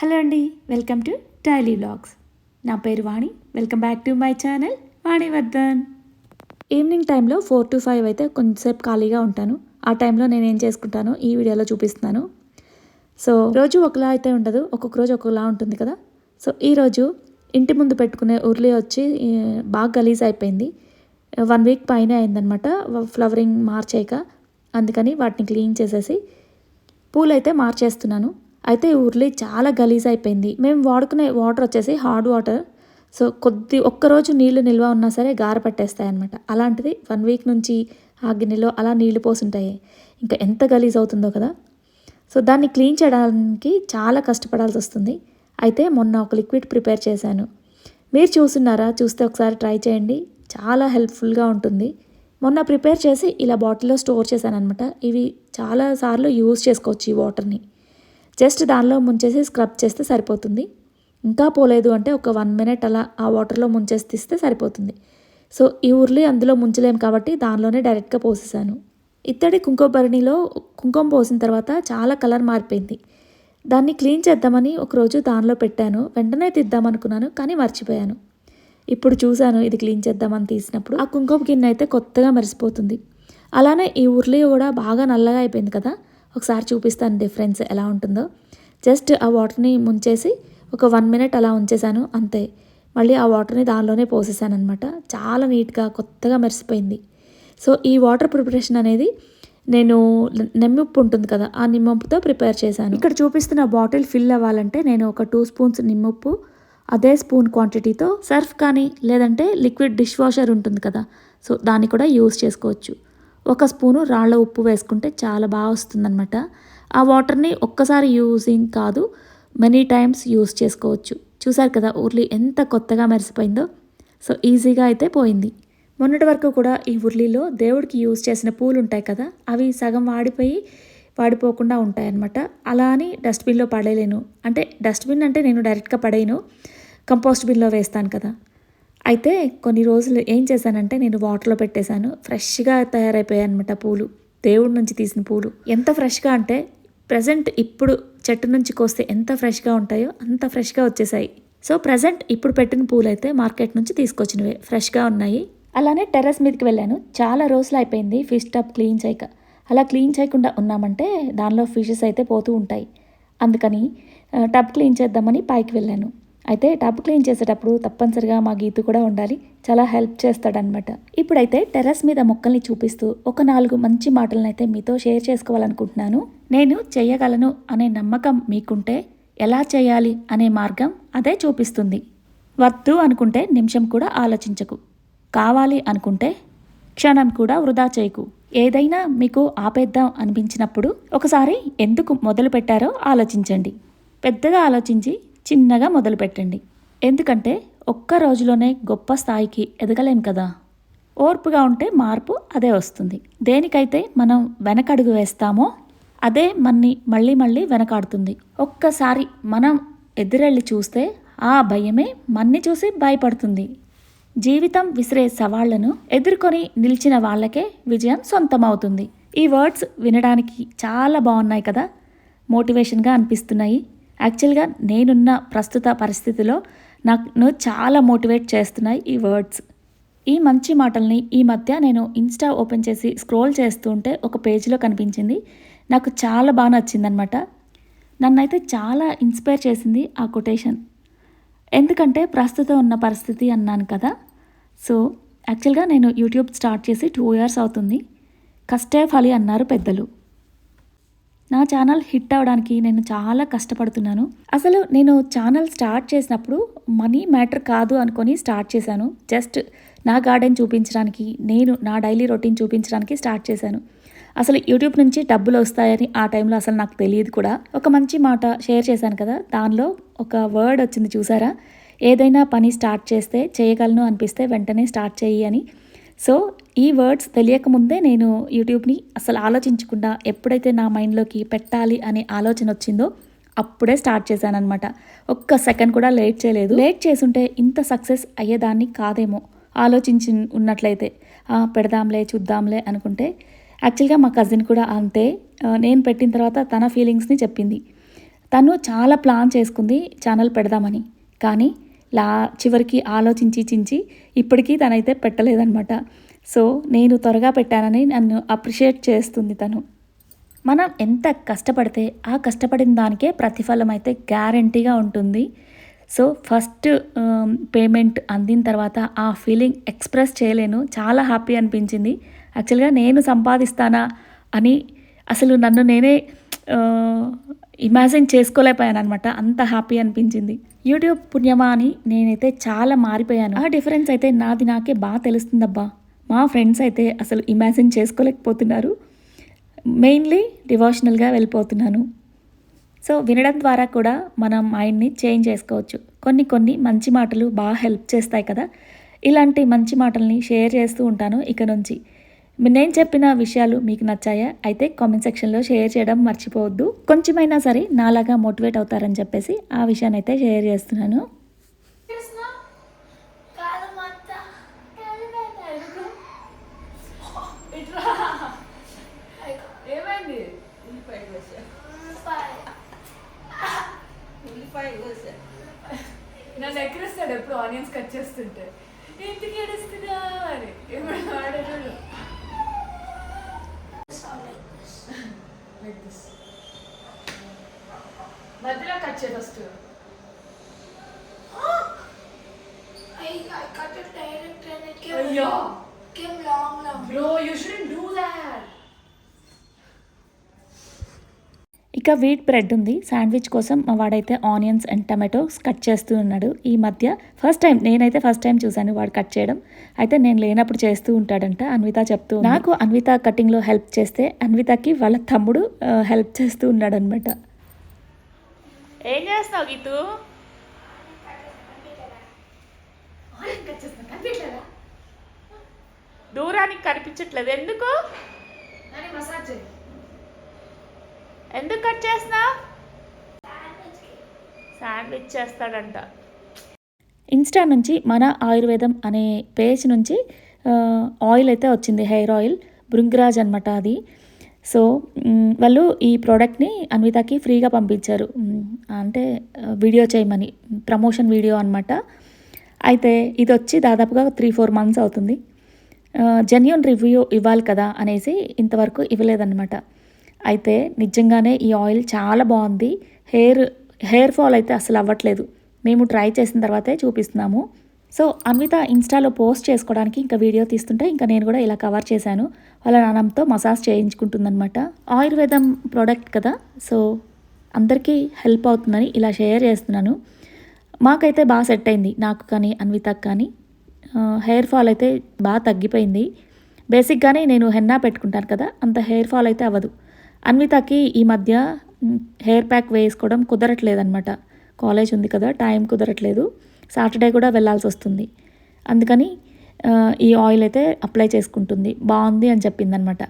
Hello అండి welcome to daily vlogs నా పేరు Vani welcome back to my channel Vani Vardhan evening టైంలో four to five అయితే కొంచెంసేపు ఖాళీగా ఉంటాను. ఆ టైంలో నేను ఏం చేసుకుంటాను ఈ వీడియోలో చూపిస్తున్నాను. సో రోజు ఒకలా అయితే ఉండదు ఒక్కొక్క రోజు ఒక్కొక్కలా ఉంటుంది కదా. సో ఈరోజు ఇంటి ముందు పెట్టుకునే ఉర్లి వచ్చి బాగా గలీజ్ అయిపోయింది. వన్ వీక్ పైన అయిందనమాట ఫ్లవరింగ్ మార్చేయక. అందుకని వాటిని క్లీన్ చేసేసి పూలైతే మార్చేస్తున్నాను. అయితే ఈ ఉర్లి చాలా గలీజ్ అయిపోయింది. మేము వాడుకునే వాటర్ వచ్చేసి హార్డ్ వాటర్. సో కొద్ది ఒక్కరోజు నీళ్ళు నిల్వ ఉన్నా సరే గార పట్టేస్తాయి అనమాట అలాంటిది వన్ వీక్ నుంచి ఆ గిన్నెలో అలా నీళ్ళు పోసుంటాయి. ఇంకా ఎంత గలీజ్ అవుతుందో కదా. సో దాన్ని క్లీన్ చేయడానికి చాలా కష్టపడాల్సి వస్తుంది. అయితే మొన్న ఒక లిక్విడ్ ప్రిపేర్ చేశాను. మీరు చూస్తున్నారా? చూస్తే ఒకసారి ట్రై చేయండి. చాలా హెల్ప్ఫుల్గా ఉంటుంది. మొన్న ప్రిపేర్ చేసి ఇలా బాటిల్లో స్టోర్ చేశాను అనమాట ఇవి చాలా సార్లు యూజ్ చేసుకోవచ్చు ఈ వాటర్ని. జస్ట్ దానిలో ముంచేసి స్క్రబ్ చేస్తే సరిపోతుంది. ఇంకా పోలేదు అంటే ఒక వన్ మినిట్ అలా ఆ వాటర్లో ముంచేసి తీస్తే సరిపోతుంది. సో ఈ ఉర్లి అందులో ముంచలేం కాబట్టి దానిలోనే డైరెక్ట్గా పోసేసాను. ఇత్తడి కుంకుమభరణిలో కుంకుమ పోసిన తర్వాత చాలా కలర్ మారిపోయింది. దాన్ని క్లీన్ చేద్దామని ఒకరోజు దానిలో పెట్టాను. వెంటనే తీద్దామనుకున్నాను కానీ మర్చిపోయాను. ఇప్పుడు చూశాను ఇది క్లీన్ చేద్దామని తీసినప్పుడు. ఆ కుంకుమ గిన్నె అయితే కొత్తగా మెరిసిపోతుంది. అలానే ఈ ఉర్లి కూడా బాగా నల్లగా అయిపోయింది కదా. ఒకసారి చూపిస్తాను డిఫరెన్స్ ఎలా ఉంటుందో. జస్ట్ ఆ వాటర్ని ముంచేసి ఒక వన్ మినిట్ అలా ఉంచేసాను అంతే. మళ్ళీ ఆ వాటర్ని దానిలోనే పోసేసాను అనమాట చాలా నీట్గా కొత్తగా మెరిసిపోయింది. సో ఈ వాటర్ ప్రిపరేషన్ అనేది నేను నిమ్మప్పు ఉంటుంది కదా ఆ నిమ్మప్పుతో ప్రిపేర్ చేశాను. ఇక్కడ చూపిస్తున్న బాటిల్ ఫిల్ అవ్వాలంటే నేను ఒక టూ స్పూన్స్ నిమ్మప్పు అదే స్పూన్ క్వాంటిటీతో సర్ఫ్ కానీ లేదంటే లిక్విడ్ డిష్ వాషర్ ఉంటుంది కదా సో దాన్ని కూడా యూస్ చేసుకోవచ్చు. ఒక స్పూను రాళ్ళ ఉప్పు వేసుకుంటే చాలా బాగా వస్తుందన్నమాట. ఆ వాటర్ని ఒక్కసారి యూజింగ్ కాదు మెనీ టైమ్స్ యూస్ చేసుకోవచ్చు. చూసారు కదా ఉర్లీ ఎంత కొత్తగా మెరిసిపోయిందో. సో ఈజీగా అయితే పోయింది. మొన్నటి వరకు కూడా ఈ ఉర్లీలో దేవుడికి యూజ్ చేసిన పూలు ఉంటాయి కదా అవి సగం వాడిపోయి వాడిపోకుండా ఉంటాయన్నమాట. అలా అని డస్ట్బిన్లో పడేయలేను. అంటే డస్ట్బిన్ అంటే నేను డైరెక్ట్గా పడేయను కంపోస్ట్ బిన్లో వేస్తాను కదా. అయితే కొన్ని రోజులు ఏం చేశానంటే నేను వాటర్లో పెట్టేశాను. ఫ్రెష్గా తయారైపోయాయి అనమాట పూలు. దేవుడి నుంచి తీసిన పూలు. ఎంత ఫ్రెష్గా అంటే ప్రజెంట్ ఇప్పుడు చెట్టు నుంచి కోస్తే ఎంత ఫ్రెష్గా ఉంటాయో అంత ఫ్రెష్గా వచ్చేసాయి సో ప్రజెంట్ ఇప్పుడు పెట్టిన పూలు అయితే మార్కెట్ నుంచి తీసుకొచ్చినవే. ఫ్రెష్గా ఉన్నాయి. అలానే టెర్రస్ మీదకి వెళ్ళాను. చాలా రోజులు అయిపోయింది ఫిష్ టబ్ క్లీన్ చేయక. అలా క్లీన్ చేయకుండా ఉన్నామంటే దానిలో ఫిషెస్ అయితే పోతూ ఉంటాయి. అందుకని టబ్ క్లీన్ చేద్దామని పైకి వెళ్ళాను. అయితే టబ్ క్లీన్ చేసేటప్పుడు తప్పనిసరిగా మా గీతు కూడా ఉండాలి. చాలా హెల్ప్ చేస్తాడనమాట ఇప్పుడైతే టెర్రస్ మీద మొక్కల్ని చూపిస్తూ ఒక నాలుగు మంచి మాటలనైతే అయితే మీతో షేర్ చేసుకోవాలనుకుంటున్నాను. నేను చేయగలను అనే నమ్మకం మీకుంటే ఎలా చేయాలి అనే మార్గం అదే చూపిస్తుంది. వద్దు అనుకుంటే నిమిషం కూడా ఆలోచించకు. కావాలి అనుకుంటే క్షణం కూడా వృధా చేయకు. ఏదైనా మీకు ఆపేద్దాం అనిపించినప్పుడు ఒకసారి ఎందుకు మొదలు పెట్టారో ఆలోచించండి. పెద్దగా ఆలోచించి చిన్నగా మొదలుపెట్టండి. ఎందుకంటే ఒక్క రోజులోనే గొప్ప స్థాయికి ఎదగలేం కదా. ఓర్పుగా ఉంటే మార్పు అదే వస్తుంది. దేనికైతే మనం వెనకడుగు వేస్తామో అదే మన్ని మళ్ళీ మళ్ళీ వెనకాడుతుంది. ఒక్కసారి మనం ఎదురెళ్ళి చూస్తే ఆ భయమే మన్ని చూసి భయపడుతుంది. జీవితం విసిరే సవాళ్ళను ఎదుర్కొని నిలిచిన వాళ్ళకే విజయం సొంతమవుతుంది. ఈ వర్డ్స్ వినడానికి చాలా బాగున్నాయి కదా. మోటివేషన్గా అనిపిస్తున్నాయి. యాక్చువల్గా నేనున్న ప్రస్తుత పరిస్థితిలో నాకు చాలా మోటివేట్ చేస్తున్నాయి ఈ వర్డ్స్. ఈ మంచి మాటల్ని ఈ మధ్య నేను ఇన్స్టా ఓపెన్ చేసి స్క్రోల్ చేస్తూ ఉంటే ఒక పేజీలో కనిపించింది. నాకు చాలా బాగా నచ్చిందనమాట నన్నైతే చాలా ఇన్స్పైర్ చేసింది ఆ కొటేషన్. ఎందుకంటే ప్రస్తుతం ఉన్న పరిస్థితి అన్నాను కదా. సో యాక్చువల్గా నేను యూట్యూబ్ స్టార్ట్ చేసి టూ ఇయర్స్ అవుతుంది. కష్టే ఫలి అన్నారు పెద్దలు. నా ఛానల్ హిట్ అవడానికి నేను చాలా కష్టపడుతున్నాను. అసలు నేను ఛానల్ స్టార్ట్ చేసినప్పుడు మనీ మ్యాటర్ కాదు అనుకొని స్టార్ట్ చేశాను. జస్ట్ నా గార్డెన్ చూపించడానికి నేను నా డైలీ రొటీన్ చూపించడానికి స్టార్ట్ చేశాను. అసలు యూట్యూబ్ నుంచి డబ్బులు వస్తాయని ఆ టైంలో అసలు నాకు తెలియదు కూడా. ఒక మంచి మాట షేర్ చేశాను కదా దానిలో ఒక వర్డ్ వచ్చింది చూసారా? ఏదైనా పని స్టార్ట్ చేస్తే చేయగలను అనిపిస్తే వెంటనే స్టార్ట్ చేయి అని. సో ఈ వర్డ్స్ తెలియకముందే నేను యూట్యూబ్ని అసలు ఆలోచించకుండా ఎప్పుడైతే నా మైండ్లోకి పెట్టాలి అనే ఆలోచన వచ్చిందో అప్పుడే స్టార్ట్ చేశాను అనమాట ఒక్క సెకండ్ కూడా లేట్ చేయలేదు. లేట్ చేసుంటే ఇంత సక్సెస్ అయ్యేదాన్ని కాదేమో ఆలోచించి ఉన్నట్లయితే. పెడదాంలే చూద్దాంలే అనుకుంటే యాక్చువల్గా మా కజిన్ కూడా అంతే. నేను పెట్టిన తర్వాత తన ఫీలింగ్స్ని చెప్పింది. తను చాలా ప్లాన్ చేసుకుంది ఛానల్ పెడదామని. కానీ లా చివరికి ఆలోచించి చించి ఇప్పటికీ తనైతే పెట్టలేదనమాట సో నేను త్వరగా పెట్టానని నన్ను అప్రిషియేట్ చేస్తుంది తను. మనం ఎంత కష్టపడితే ఆ కష్టపడిన దానికే ప్రతిఫలం అయితే గ్యారంటీగా ఉంటుంది. సో ఫస్ట్ పేమెంట్ అందిన తర్వాత ఆ ఫీలింగ్ ఎక్స్ప్రెస్ చేయలేను. చాలా హ్యాపీ అనిపించింది. యాక్చువల్గా నేను సంపాదిస్తానా అని అసలు నన్ను నేనే ఇమాజిన్ చేసుకోలేకపోయాను అనమాట అంత హ్యాపీ అనిపించింది. యూట్యూబ్ పుణ్యమా అని నేనైతే చాలా మారిపోయాను. ఆ డిఫరెన్స్ అయితే నాది నాకే బాగా తెలుస్తుందబ్బా. మా ఫ్రెండ్స్ అయితే అసలు ఇమాజిన్ చేసుకోలేకపోతున్నారు. మెయిన్లీ డివోషనల్గా వెళ్ళిపోతున్నాను. సో వినడం ద్వారా కూడా మనం మైండ్ని చేంజ్ చేసుకోవచ్చు. కొన్ని కొన్ని మంచి మాటలు బాగా హెల్ప్ చేస్తాయి కదా. ఇలాంటి మంచి మాటల్ని షేర్ చేస్తూ ఉంటాను ఇక నుంచి. నేను చెప్పిన విషయాలు మీకు నచ్చాయా? అయితే కామెంట్ సెక్షన్లో షేర్ చేయడం మర్చిపోవద్దు. కొంచెమైనా సరే నాలాగా మోటివేట్ అవుతారని చెప్పేసి ఆ విషయాన్ని అయితే షేర్ చేస్తున్నాను. ఇక వీట్ బ్రెడ్ ఉంది. శాండ్విచ్ కోసం మా వాడైతే ఆనియన్స్ అండ్ టమాటోస్ కట్ చేస్తూ ఉన్నాడు. ఈ మధ్య ఫస్ట్ టైం నేనైతే ఫస్ట్ టైం చూశాను వాడు కట్ చేయడం. అయితే నేను లేనప్పుడు చేస్తూ ఉంటాడంట అన్విత చెప్తూ ఉంది. నాకు అన్విత కటింగ్లో హెల్ప్ చేస్తే అన్వితకి వాళ్ళ తమ్ముడు హెల్ప్ చేస్తూ ఉన్నాడు అనమాట ఏం చేస్తావు గీతు? దూరానికి కనిపించట్లేదు. ఎందుకు? మసాజ్ చేయి. ఎందుకు కట్ చేస్తున్నా శాండ్విచ్ చేస్తాడంట. ఇన్స్టా నుంచి మన ఆయుర్వేదం అనే పేజ్ నుంచి ఆయిల్ అయితే వచ్చింది హెయిర్ ఆయిల్ బృంగరాజ్ అనమాట అది. సో వాళ్ళు ఈ ప్రోడక్ట్ని అన్వితకి ఫ్రీగా పంపించారు. అంటే వీడియో చేయమని ప్రమోషన్ వీడియో అనమాట అయితే ఇది వచ్చి దాదాపుగా త్రీ ఫోర్ మంత్స్ అవుతుంది. జెన్యున్ రివ్యూ ఇవ్వాలి కదా అనేసి ఇంతవరకు ఇవ్వలేదన్నమాట. అయితే నిజంగానే ఈ ఆయిల్ చాలా బాగుంది. హెయిర్ హెయిర్ ఫాల్ అయితే అసలు అవ్వట్లేదు. మేము ట్రై చేసిన తర్వాతే చూపిస్తున్నాము. సో అమిత ఇన్స్టాలో పోస్ట్ చేసుకోవడానికి ఇంకా వీడియో తీస్తుంటే ఇంకా నేను కూడా ఇలా కవర్ చేశాను. వాళ్ళ నానంతో మసాజ్ చేయించుకుంటుందన్నమాట. ఆయుర్వేదం ప్రోడక్ట్ కదా. సో అందరికీ హెల్ప్ అవుతుందని ఇలా షేర్ చేస్తున్నాను. మాకైతే బాగా సెట్ అయింది. నాకు కానీ అన్వితకు కానీ. హెయిర్ ఫాల్ అయితే బాగా తగ్గిపోయింది. బేసిక్గానే నేను హెన్నా పెట్టుకుంటాను కదా. అంత హెయిర్ ఫాల్ అయితే అవ్వదు. అన్వితకి ఈ మధ్య హెయిర్ ప్యాక్ వేసుకోవడం కుదరట్లేదనమాట కాలేజ్ ఉంది కదా టైం కుదరట్లేదు. సాటర్డే కూడా వెళ్ళాల్సి వస్తుంది. అందుకని ఈ ఆయిల్ అయితే అప్లై చేసుకుంటుంది. బాగుంది అని చెప్పిందనమాట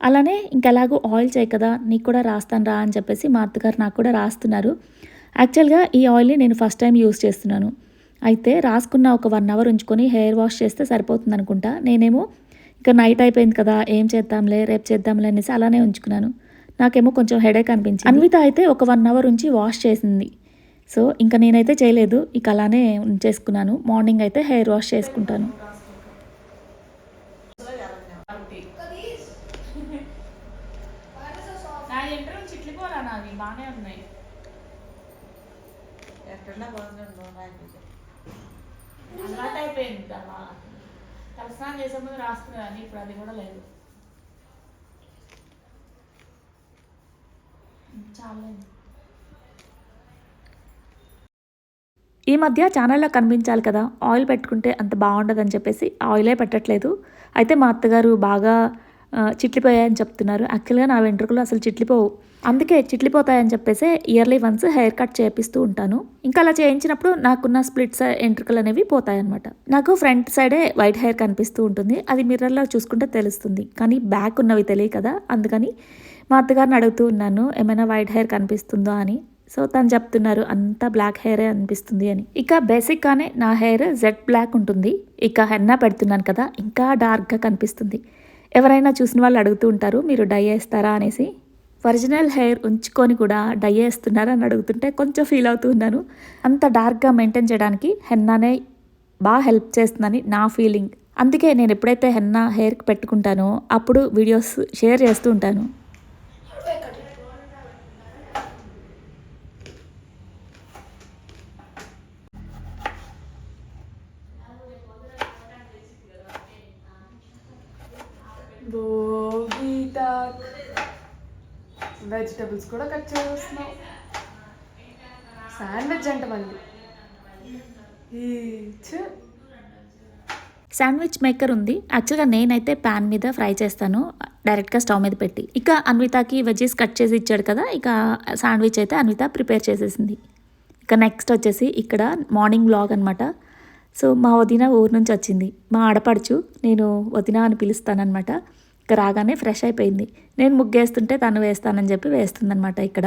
అలానే ఇంకెలాగో ఆయిల్ చేయి కదా నీకు కూడా రాస్తాను రా అని చెప్పేసి మా అత్తగారు నాకు కూడా రాస్తున్నారు. యాక్చువల్గా ఈ ఆయిల్ని నేను ఫస్ట్ టైం యూస్ చేస్తున్నాను. అయితే రాసుకున్న ఒక వన్ అవర్ ఉంచుకొని హెయిర్ వాష్ చేస్తే సరిపోతుంది అనుకుంటా నేనేమో ఇక నైట్ అయిపోయింది కదా ఏం చేద్దాంలే రేపు చేద్దాంలే అనేసి అలానే ఉంచుకున్నాను. నాకేమో కొంచెం హెడేక్ అనిపించింది. అన్విత అయితే ఒక వన్ అవర్ ఉంచి వాష్ చేసింది. సో ఇంకా నేనైతే చేయలేదు. ఇక అలానే ఉంచేసుకున్నాను మార్నింగ్ అయితే హెయిర్ వాష్ చేసుకుంటాను. బాగానే ఉన్నాయి. ఎక్కడన్నా అలవాటు అయిపోయింది తలస్నానం చేసే ముందు రాసుకునేదాన్ని ఇప్పుడు అది కూడా లేదు. చాలా. ఈ మధ్య ఛానల్లో కనిపించాలి కదా ఆయిల్ పెట్టుకుంటే అంత బాగుండదని చెప్పేసి ఆయిలే పెట్టట్లేదు. అయితే మా అత్తగారు బాగా చిట్లిపోయాయని చెప్తున్నారు. యాక్చువల్గా నా వెంట్రుకలు అసలు చిట్లిపోవు. అందుకే చిట్లిపోతాయని చెప్పేసి ఇయర్లీ వన్స్ హెయిర్ కట్ చేపిస్తూ ఉంటాను. ఇంకా అలా చేయించినప్పుడు నాకున్న స్ప్లిట్స్ ఎంట్రుకలు అనేవి పోతాయన్నమాట. నాకు ఫ్రంట్ సైడే వైట్ హెయిర్ కనిపిస్తూ ఉంటుంది. అది మిర్రర్లో చూసుకుంటే తెలుస్తుంది. కానీ బ్యాక్ ఉన్నవి తెలియదు కదా అందుకని మా అత్తగారిని అడుగుతూ ఉన్నాను ఏమైనా వైట్ హెయిర్ కనిపిస్తుందో? అని. సో తను చెప్తున్నారు అంతా బ్లాక్ హెయిరే అనిపిస్తుంది అని. ఇక బేసిక్గానే నా హెయిర్ జెడ్ బ్లాక్ ఉంటుంది. ఇక హెన్నా పెడుతున్నాను కదా ఇంకా డార్క్గా కనిపిస్తుంది. ఎవరైనా చూసిన వాళ్ళు అడుగుతూ ఉంటారు మీరు డై వేస్తారా? అనేసి. ఒరిజినల్ హెయిర్ ఉంచుకొని కూడా డై వేస్తున్నారా అని అడుగుతుంటే కొంచెం ఫీల్ అవుతున్నాను అంత డార్క్గా మెయింటైన్ చేయడానికి హెన్నానే బాగా హెల్ప్ చేస్తుందని నా ఫీలింగ్ అందుకే నేను ఎప్పుడైతే హెన్నా హెయిర్కి పెట్టుకుంటానో అప్పుడు వీడియోస్ షేర్ చేస్తూ ఉంటాను. వెజిటబుల్స్ కూడా కట్ చేస్తున్నాం. శాండ్విచ్ అంట మళ్ళీ. శాండ్విచ్ మేకర్ ఉంది. యాక్చువల్గా నేనైతే ప్యాన్ మీద ఫ్రై చేస్తాను. డైరెక్ట్గా స్టవ్ మీద పెట్టి. ఇక అన్వితకి వెజెస్ కట్ చేసి ఇచ్చాడు కదా ఇక శాండ్విచ్ అయితే అన్విత ప్రిపేర్ చేసేసింది. ఇక నెక్స్ట్ వచ్చేసి ఇక్కడ మార్నింగ్ వ్లాగ్ అనమాట సో మా వదిన ఊరు నుంచి వచ్చింది. మా ఆడపడుచు నేను వదిన అని పిలుస్తానమాట రాగానే ఫ్రెష్ అయిపోయింది. నేను ముగ్గేస్తుంటే తను వేస్తానని చెప్పి వేస్తుందనమాట ఇక్కడ.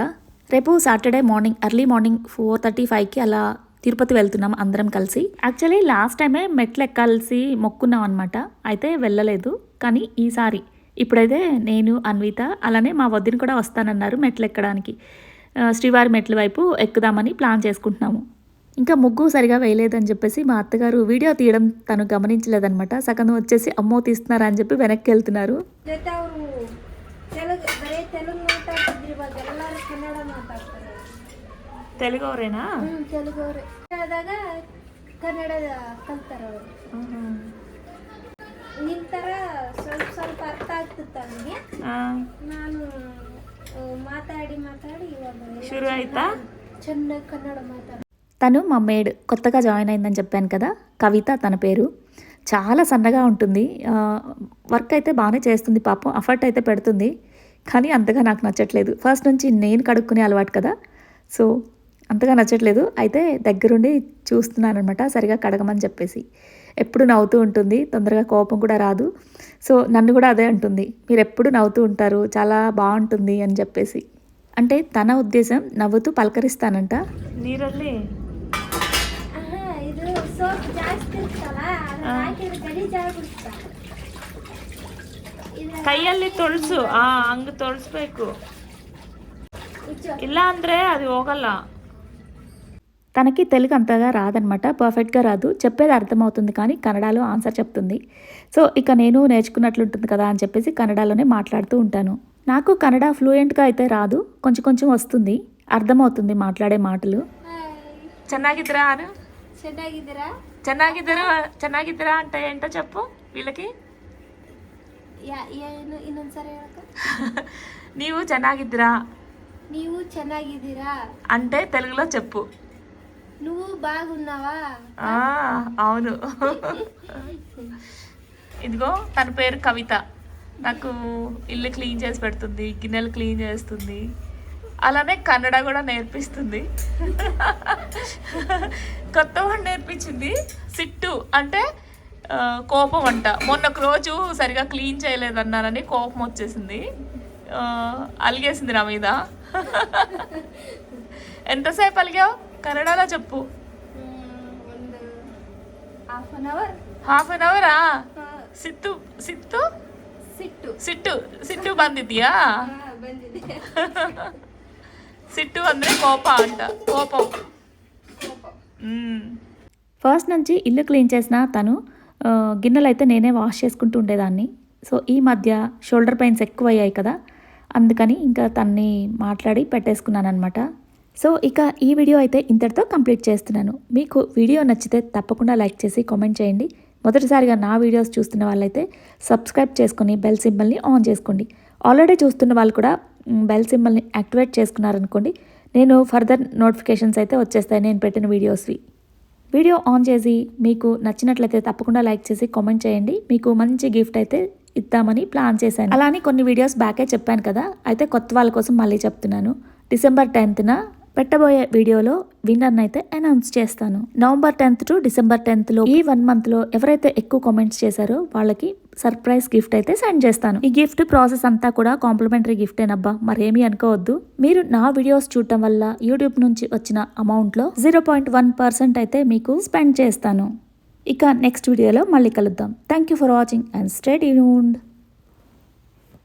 రేపు Saturday morning early morning four thirty ఫైవ్కి అలా తిరుపతి వెళ్తున్నాం అందరం కలిసి. యాక్చువల్లీ లాస్ట్ టైమే మెట్లు ఎక్కాల్సి మొక్కున్నాం అనమాట అయితే వెళ్ళలేదు. కానీ ఈసారి ఇప్పుడైతే నేను అన్విత అలానే మా వదిన కూడా వస్తానన్నారు మెట్లు ఎక్కడానికి. శ్రీవారి మెట్ల వైపు ఎక్కుదామని ప్లాన్ చేసుకుంటున్నాము. ఇంకా ముగ్గు సరిగా వేయలేదని చెప్పేసి మా అత్తగారు వీడియో తీయడం తను గమనించలేదనమాట సగం వచ్చేసి అమ్మో తీస్తున్నారా? అని చెప్పి వెనక్కి వెళ్తున్నారు. తెలుగువరేనా తెలుగువరే చిన్న కన్నడ ಅವರು తను మా మేడ్ కొత్తగా జాయిన్ అయిందని చెప్పాను కదా కవిత తన పేరు. చాలా సన్నగా ఉంటుంది. వర్క్ అయితే బాగానే చేస్తుంది పాపం అఫర్ట్ అయితే పెడుతుంది. కానీ అంతగా నాకు నచ్చట్లేదు. ఫస్ట్ నుంచి నేను కడుక్కునే అలవాటు కదా. సో అంతగా నచ్చట్లేదు. అయితే దగ్గరుండి చూస్తున్నాను అనమాట సరిగా కడగమని చెప్పేసి. ఎప్పుడు నవ్వుతూ ఉంటుంది. తొందరగా కోపం కూడా రాదు. సో నన్ను కూడా అదే అంటుంది. మీరు ఎప్పుడు నవ్వుతూ ఉంటారు? చాలా బాగుంటుంది అని చెప్పేసి. అంటే తన ఉద్దేశం నవ్వుతూ పలకరిస్తానంట. నీరల్లి ಕೈಯಲ್ಲಿ ತೊಳಸು ಆ ಹಂಗೆ ತೊಳಸ್ಬೇಕು ಉಜ್ಜು. ಇಲ್ಲ ಅಂದ್ರೆ అది ಹೋಗಲ್ಲ తనకి తెలుగు అంతగా రాదనమాట పర్ఫెక్ట్గా రాదు చెప్పేది అర్థమవుతుంది కానీ కన్నడలో ఆన్సర్ చెప్తుంది సో ఇక నేను నేర్చుకున్నట్లుంటుంది కదా అని చెప్పేసి కన్నడలోనే మాట్లాడుతూ ఉంటాను నాకు కన్నడ ఫ్లూయెంట్గా అయితే రాదు కొంచెం కొంచెం వస్తుంది అర్థమవుతుంది మాట్లాడే మాటలు ಹಾಯ್. ಚೆನ್ನಾಗಿದ್ದೀರಾ అను ಚೆನ್ನಾಗಿದ್ದೀರಾ ಚೆನ್ನಾಗಿದ್ದೀರಾ ಚೆನ್ನಾಗಿದ್ದೀರಾ అంటే ఏంటో చెప్పు వీళ్ళకి ಯಾ- ಏನು ಇನ್ನೊಂದ್ಸರಿ ಹೇಳಕ್ಕ నీవు ಚೆನ್ನಾಗಿದ್ದೀರಾ ನೀವು ಚೆನ್ನಾಗಿದ್ದೀರಾ అంటే తెలుగులో చెప్పు నువ్వు బాగున్నావా ఆ, అవును ఇదిగో తన పేరు కవిత నాకు ఇల్లు క్లీన్ చేసి పెడుతుంది గిన్నెలు క్లీన్ చేస్తుంది అలానే కన్నడ కూడా నేర్పిస్తుంది కొత్త వాడు నేర్పించింది సిట్టు అంటే ఆ, కోపం అంట మొన్న ఒక రోజు సరిగా క్లీన్ చేయలేదన్నానని కోపం వచ్చేసింది ఆ, అలిగేసింది నా మీద ఎంతసేపు అలిగావు కన్నడలో చెప్పు ಒಂದು half an hour half an ಅವರಾ ಸಿತ್ತು ಸಿತ್ತು ಸಿಟ್ಟು ಸಿಟ್ಟು ಸಿಟ್ಟು ಬಂದಿದ್ಯಾ ಹಾ, ಬಂದಿದೆ సిట్టు ಅಂದ್ರೆ కోప అంట కోపం ఫస్ట్ నుంచి ఇల్లు క్లీన్ చేసిన తను ఆ, గిన్నెలు అయితే నేనే వాష్ చేసుకుంటూ ఉండేదాన్ని సో ఈ మధ్య షోల్డర్ పెయిన్స్ ఎక్కువ అయ్యాయి కదా అందుకని ఇంకా తన్ని మాట్లాడి పెట్టేసుకున్నాను అనమాట సో ఇక ఈ వీడియో అయితే ఇంతటితో కంప్లీట్ చేస్తున్నాను మీకు వీడియో నచ్చితే తప్పకుండా లైక్ చేసి కామెంట్ చేయండి మొదటిసారిగా నా వీడియోస్ చూస్తున్న వాళ్ళైతే సబ్స్క్రైబ్ చేసుకొని బెల్ సింబల్ని ఆన్ చేసుకోండి ఆల్రెడీ చూస్తున్న వాళ్ళు కూడా మ్, బెల్ సింబల్ని యాక్టివేట్ చేసుకున్నారనుకోండి నేను ఫర్దర్ నోటిఫికేషన్స్ అయితే వచ్చేస్తాయి. నేను పెట్టిన వీడియోస్వి వీడియో ఆన్ చేసి మీకు నచ్చినట్లయితే తప్పకుండా లైక్ చేసి కామెంట్ చేయండి. మీకు మంచి గిఫ్ట్ అయితే ఇద్దామని ప్లాన్ చేశాను. అలానే కొన్ని వీడియోస్ బ్యాకే చెప్పాను కదా అయితే కొత్త వాళ్ళ కోసం మళ్ళీ చెప్తున్నాను. డిసెంబర్ టెన్త్న పెట్టబోయే వీడియోలో విన్నర్ని అయితే అనౌన్స్ చేస్తాను. నవంబర్ టెన్త్ టు డిసెంబర్ టెన్త్లో ఈ వన్ మంత్లో ఎవరైతే ఎక్కువ కామెంట్స్ చేశారో వాళ్ళకి సర్ప్రైజ్ గిఫ్ట్ అయితే సెండ్ చేస్తాను. ఈ గిఫ్ట్ ప్రాసెస్ అంతా కూడా కాంప్లిమెంటరీ గిఫ్ట్ ఏనబ్బా మరేమీ అనుకోవద్దు. మీరు నా వీడియోస్ చూడటం వల్ల యూట్యూబ్ నుంచి వచ్చిన అమౌంట్లో జీరో పాయింట్ వన్ పర్సెంట్ అయితే మీకు స్పెండ్ చేస్తాను. ఇక నెక్స్ట్ వీడియోలో మళ్ళీ కలుద్దాం. Thank you for watching and stay tuned.